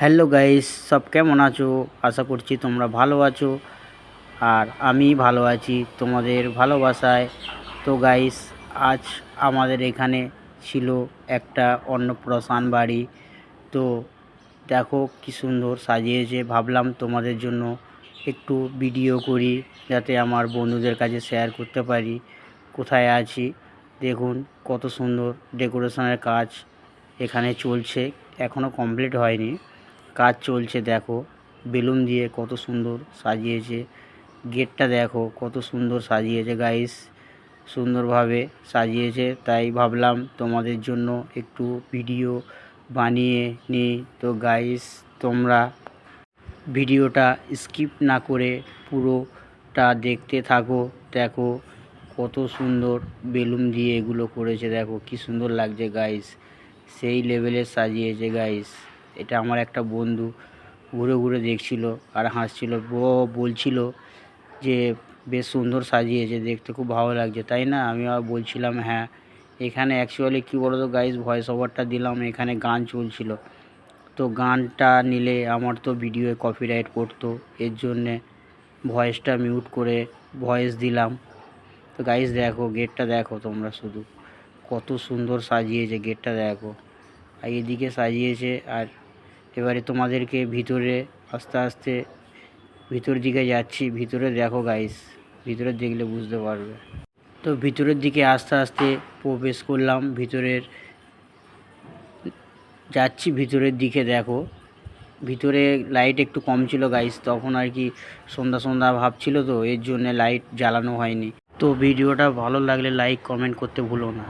Hello guys, সব কেমন আছো? আশা করছি তোমরা ভালো আছো। আর আমি ভালো আছি তোমাদের ভালোবাসায়। তো গাইস, আজ আমাদের এখানে ছিল একটা অন্নপ্রাশন বাড়ি। তো দেখো কি সুন্দর সাজিয়েছে, ভাবলাম তোমাদের জন্য একটু ভিডিও করি, যাতে আমার বন্ধুদের কাছে শেয়ার করতে পারি। কোথায় আছি? দেখুন, কত সুন্দর ডেকোরেশনের কাজ এখানে চলছে এখনও কমপ্লিট হয়নি। কাজ চলছে, দেখো। বেলুন দিয়ে কত সুন্দর সাজিয়েছে। গেটটা দেখো, কত সুন্দর সাজিয়েছে গাইস সুন্দরভাবে সাজিয়েছে, তাই ভাবলাম তোমাদের জন্য একটু ভিডিও বানিয়ে নিই। তো গাইস তোমরা ভিডিওটা স্কিপ না করে পুরোটা দেখতে থাকো। দেখো কত সুন্দর বেলুন দিয়ে এগুলো করেছে, দেখো কি সুন্দর লাগছে গাইস সেই লেভেলের সাজিয়েছে গাইস এটা আমার একটা বন্ধু ঘুরে ঘুরে দেখছিল আর হাসছিল, ও বলছিল যে, বেশ সুন্দর সাজিয়েছে, দেখতে খুব ভালো লাগছে। তাই না? আমি আবার বলছিলাম হ্যাঁ। এখানে অ্যাকচুয়ালি কী বলো তো গাইস ভয়েস ওভারটা দিলাম, এখানে গান চলছিল। তো গানটা নিলে আমার তো ভিডিওয়ে কপিরাইট পড়তো, এর জন্যে ভয়েসটা মিউট করে ভয়েস দিলাম। তো গাইস দেখো গেটটা দেখো তোমরা শুধু। কত সুন্দর সাজিয়েছে গেটটা দেখো। আর এদিকে সাজিয়েছে, আর এবারে তোমাদেরকে ভিতরে আস্তে আস্তে ভিতর দিকে যাচ্ছি। ভিতরে দেখো গাইস ভিতরে দেখলে বুঝতে পারবে। তো ভিতরের দিকে আস্তে আস্তে প্রবেশ করলাম। ভিতরের যাচ্ছি, ভিতরের দিকে দেখো। ভিতরে লাইট একটু কম ছিল গাইস তখন আর কি সন্ধ্যা সন্ধ্যা ভাব ছিল তো, এর জন্য লাইট জ্বালানো হয়নি। তো ভিডিওটা ভালো লাগলে লাইক কমেন্ট করতে ভুলো না।